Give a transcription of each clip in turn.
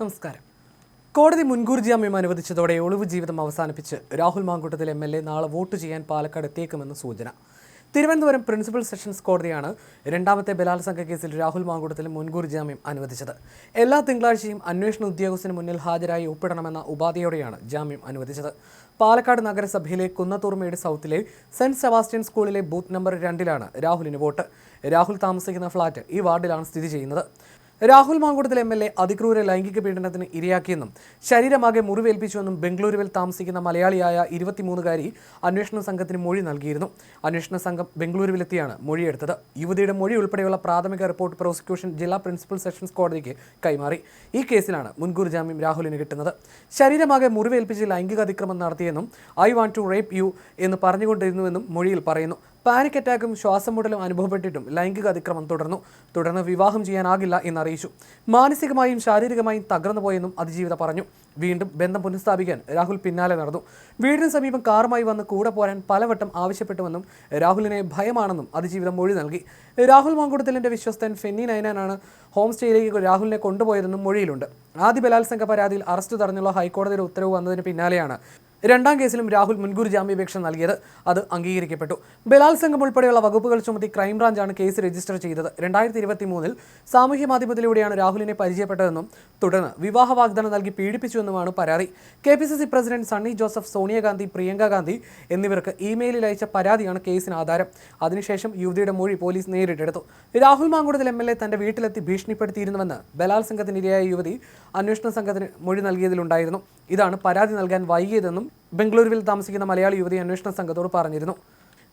നമസ്കാരം. കോടതി മുൻകൂർ ജാമ്യം അനുവദിച്ചതോടെ ഒളിവ് ജീവിതം അവസാനിപ്പിച്ച് Rahul Mankoottathil M L A നാളെ വോട്ട് ചെയ്യാൻ പാലക്കാട് എത്തിയേക്കുമെന്ന് സൂചന. തിരുവനന്തപുരം പ്രിൻസിപ്പൽ സെഷൻസ് കോടതിയാണ് രണ്ടാമത്തെ ബലാത്സംഗ കേസിൽ രാഹുൽ മാങ്കൂട്ടത്തിൽ മുൻകൂർ ജാമ്യം അനുവദിച്ചത്. എല്ലാ തിങ്കളാഴ്ചയും അന്വേഷണ ഉദ്യോഗസ്ഥന് മുന്നിൽ ഹാജരായി ഒപ്പിടണമെന്ന ഉപാധിയോടെയാണ് ജാമ്യം അനുവദിച്ചത്. പാലക്കാട് നഗരസഭയിലെ കുന്നത്തൂർമേട് സൗത്തിലെ സെന്റ് സെബാസ്റ്റ്യൻ സ്കൂളിലെ ബൂത്ത് നമ്പർ രണ്ടിലാണ് രാഹുലിന് വോട്ട്. രാഹുൽ താമസിക്കുന്ന ഫ്ളാറ്റ് ഈ വാർഡിലാണ് സ്ഥിതി ചെയ്യുന്നത്. Rahul Mankoottathil M L A അതിക്രൂര ലൈംഗിക പീഡനത്തിന് ഇരയാക്കിയെന്നും ശരീരമാകെ മുറിവേൽപ്പിച്ചുവെന്നും ബംഗളൂരുവിൽ താമസിക്കുന്ന മലയാളിയായ ഇരുപത്തിമൂന്നുകാരി അന്വേഷണ സംഘത്തിന് മൊഴി നൽകിയിരുന്നു. അന്വേഷണ സംഘം ബംഗളൂരുവിലെത്തിയാണ് മൊഴിയെടുത്തത്. യുവതിയുടെ മൊഴി ഉൾപ്പെടെയുള്ള പ്രാഥമിക റിപ്പോർട്ട് പ്രോസിക്യൂഷൻ ജില്ലാ പ്രിൻസിപ്പൽ സെഷൻസ് കോടതിക്ക് കൈമാറി. ഈ കേസിലാണ് മുൻകൂർ ജാമ്യം രാഹുലിന് കിട്ടുന്നത്. ശരീരമാകെ മുറിവേൽപ്പിച്ച് ലൈംഗിക അതിക്രമം നടത്തിയെന്നും I want to rape you എന്ന് പറഞ്ഞുകൊണ്ടിരുന്നുവെന്നും മൊഴിയിൽ പറയുന്നു. പാനിക് അറ്റാക്കും ശ്വാസം മുട്ടലും അനുഭവപ്പെട്ടിട്ടും ലൈംഗിക അതിക്രമം തുടർന്നു. തുടർന്ന് വിവാഹം ചെയ്യാനാകില്ല എന്നറിയിച്ചു മാനസികമായും ശാരീരികമായും തകർന്നുപോയെന്നും അതിജീവിത പറഞ്ഞു. വീണ്ടും ബന്ധം പുനഃസ്ഥാപിക്കാൻ രാഹുൽ പിന്നാലെ നടന്നു. വീടിന് സമീപം കാറുമായി വന്ന് കൂടെ പോരാൻ പലവട്ടം ആവശ്യപ്പെട്ടുവെന്നും രാഹുലിനെ ഭയമാണെന്നും അതിജീവിതം മൊഴി നൽകി. രാഹുൽ മാങ്കുടത്തിലിന്റെ വിശ്വസ്തൻ ഫെന്നി നയനാനാണ് ഹോം സ്റ്റേയിലേക്ക് രാഹുലിനെ കൊണ്ടുപോയതെന്നും മൊഴിയിലുണ്ട്. ആദ്യ ബലാത്സംഗ പരാതിയിൽ അറസ്റ്റ് തടഞ്ഞുള്ള ഹൈക്കോടതിയുടെ ഉത്തരവ് വന്നതിന് പിന്നാലെയാണ്. രണ്ടാം കേസിലും രാഹുൽ മുൻകൂർ ജാമ്യാപേക്ഷ നൽകിയത് അത് അംഗീകരിക്കപ്പെട്ടു. ബലാത്സംഗം ഉൾപ്പെടെയുള്ള വകുപ്പുകൾ ചുമത്തി ക്രൈംബ്രാഞ്ചാണ് കേസ് രജിസ്റ്റർ ചെയ്തത്. രണ്ടായിരത്തി ഇരുപത്തി മൂന്നിൽ സാമൂഹ്യ മാധ്യമത്തിലൂടെയാണ് രാഹുലിനെ പരിചയപ്പെട്ടതെന്നും തുടർന്ന് വിവാഹ വാഗ്ദാനം നൽകി പീഡിപ്പിച്ചുവെന്നുമാണ് പരാതി. K P C C president Sunny Joseph Sonia Gandhi Priyanka Gandhi എന്നിവർക്ക് ഇമെയിലിൽ അയച്ച പരാതിയാണ് കേസിന് ആധാരം. അതിനുശേഷം യുവതിയുടെ മൊഴി പോലീസ് നേരിട്ടെടുത്തു. Rahul Mamkootathil M L A തന്റെ വീട്ടിലെത്തി ഭീഷണിപ്പെടുത്തിയിരുന്നുവെന്ന് ബലാത്സംഗത്തിനിരയായ യുവതി അന്വേഷണ സംഘത്തിന് മൊഴി നൽകിയതിലുണ്ടായിരുന്നു. ഇതാണ് പരാതി നൽകാൻ വൈകിയതെന്നും ബംഗളൂരുവിൽ താമസിക്കുന്ന മലയാളി യുവതി അന്വേഷണ സംഘത്തോട് പറഞ്ഞിരുന്നു.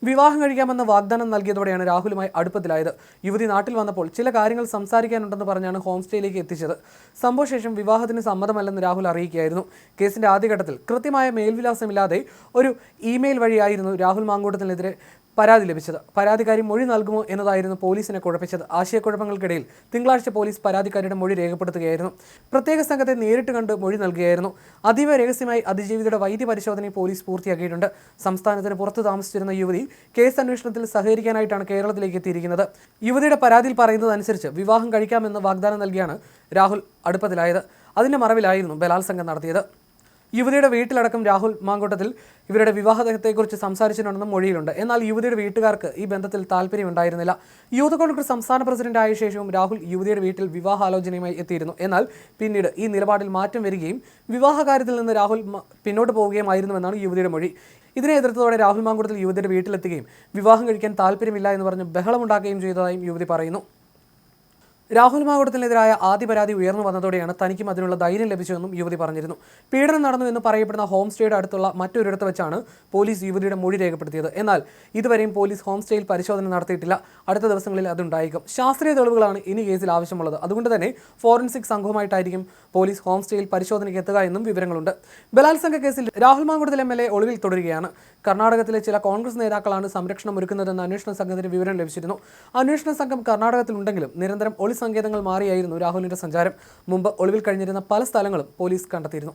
വിവാഹം കഴിക്കാമെന്ന വാഗ്ദാനം നൽകിയതോടെയാണ് രാഹുലുമായി അടുപ്പത്തിലായത്. യുവതി നാട്ടിൽ വന്നപ്പോൾ ചില കാര്യങ്ങൾ സംസാരിക്കാനുണ്ടെന്ന് പറഞ്ഞാണ് ഹോം സ്റ്റേയിലേക്ക് എത്തിച്ചത്. സംഭവശേഷം വിവാഹത്തിന് സമ്മതമല്ലെന്ന് രാഹുൽ അറിയിക്കുകയായിരുന്നു. കേസിന്റെ ആദ്യഘട്ടത്തിൽ കൃത്യമായ മേൽവിലാസമില്ലാതെ ഒരു ഇമെയിൽ വഴിയായിരുന്നു രാഹുൽ മാങ്കൂട്ടത്തിനെതിരെ പരാതി ലഭിച്ചത്. പരാതിക്കാരി മൊഴി നൽകുമോ എന്നതായിരുന്നു പോലീസിനെ കുഴപ്പിച്ചത്. ആശയക്കുഴപ്പങ്ങൾക്കിടയിൽ തിങ്കളാഴ്ച പോലീസ് പരാതിക്കാരിയുടെ മൊഴി രേഖപ്പെടുത്തുകയായിരുന്നു. പ്രത്യേക സംഘത്തെ നേരിട്ട് കണ്ട് മൊഴി നൽകുകയായിരുന്നു. അതീവ രഹസ്യമായി അതിജീവിതയുടെ വൈദ്യ പരിശോധനയും പോലീസ് പൂർത്തിയാക്കിയിട്ടുണ്ട്. സംസ്ഥാനത്തിന് പുറത്ത് താമസിച്ചിരുന്ന യുവതി കേസ് അന്വേഷണത്തിൽ സഹകരിക്കാനായിട്ടാണ് കേരളത്തിലേക്ക് എത്തിയിരിക്കുന്നത്. യുവതിയുടെ പരാതിയിൽ പറയുന്നതനുസരിച്ച് വിവാഹം കഴിക്കാമെന്ന് വാഗ്ദാനം നൽകിയാണ് രാഹുൽ അടുപ്പത്തിലായത്. അതിന്റെ മറവിലായിരുന്നു ബലാത്സംഗം നടത്തിയത്. യുവതിയുടെ വീട്ടിലടക്കം രാഹുൽ മാങ്കോട്ടത്തിൽ ഇവരുടെ വിവാഹത്തെക്കുറിച്ച് സംസാരിച്ചിട്ടുണ്ടെന്നും മൊഴിയിലുണ്ട്. എന്നാൽ യുവതിയുടെ വീട്ടുകാർക്ക് ഈ ബന്ധത്തിൽ താല്പര്യമുണ്ടായിരുന്നില്ല. യൂത്ത് കോൺഗ്രസ് സംസ്ഥാന പ്രസിഡന്റ് ആയ ശേഷവും രാഹുൽ യുവതിയുടെ വീട്ടിൽ വിവാഹാലോചനയുമായി എത്തിയിരുന്നു. എന്നാൽ പിന്നീട് ഈ നിലപാടിൽ മാറ്റം വരികയും വിവാഹകാര്യത്തിൽ നിന്ന് രാഹുൽ പിന്നോട്ട് പോവുകയുമായിരുന്നുവെന്നാണ് യുവതിയുടെ മൊഴി. ഇതിനെ എതിർത്തതോടെ രാഹുൽ മാങ്കോട്ടത്തിൽ യുവതിയുടെ വീട്ടിലെത്തുകയും വിവാഹം കഴിക്കാൻ താല്പര്യമില്ല എന്ന് പറഞ്ഞ് ബഹളമുണ്ടാക്കുകയും ചെയ്തതായും യുവതി പറയുന്നു. രാഹുൽ മാകുടത്തിനെതിരായ ആദ്യ പരാതി ഉയർന്നു വന്നതോടെയാണ് തനിക്കും അതിനുള്ള ധൈര്യം ലഭിച്ചതെന്നും യുവതി പറഞ്ഞിരുന്നു. പീഡനം നടന്നു എന്ന് പറയപ്പെടുന്ന ഹോം സ്റ്റേയുടെ അടുത്തുള്ള മറ്റൊരിടത്ത് വെച്ചാണ് പോലീസ് യുവതിയുടെ മൊഴി രേഖപ്പെടുത്തിയത്. എന്നാൽ ഇതുവരെയും പോലീസ് ഹോം സ്റ്റേയിൽ പരിശോധന നടത്തിയിട്ടില്ല. അടുത്ത ദിവസങ്ങളിൽ അതുണ്ടായേക്കും. ശാസ്ത്രീയ തെളിവുകളാണ് ഇനി കേസിൽ ആവശ്യമുള്ളത്. അതുകൊണ്ട് തന്നെ ഫോറൻസിക് സംഘവുമായിട്ടായിരിക്കും പോലീസ് ഹോം സ്റ്റേയിൽ പരിശോധനയ്ക്ക് എത്തുക എന്നും വിവരങ്ങളുണ്ട്. ബലാത്സംഗ കേസിൽ Rahul Mankoottathil M L A ഒളിവിൽ തുടരുകയാണ്. കർണാടകത്തിലെ ചില കോൺഗ്രസ് നേതാക്കളാണ് സംരക്ഷണം ഒരുക്കുന്നതെന്ന് അന്വേഷണ സംഘത്തിന് വിവരം ലഭിച്ചിരുന്നു. അന്വേഷണ സംഘം കർണാടകത്തിലുണ്ടെങ്കിലും നിരന്തരം ഒളി സങ്കേതങ്ങൾ മാറിയായിരുന്നു രാഹുലിന്റെ സഞ്ചാരം. മുമ്പ് ഒളിവിൽ കഴിഞ്ഞിരുന്ന പല സ്ഥലങ്ങളും പോലീസ് കണ്ടെത്തിയിരുന്നു.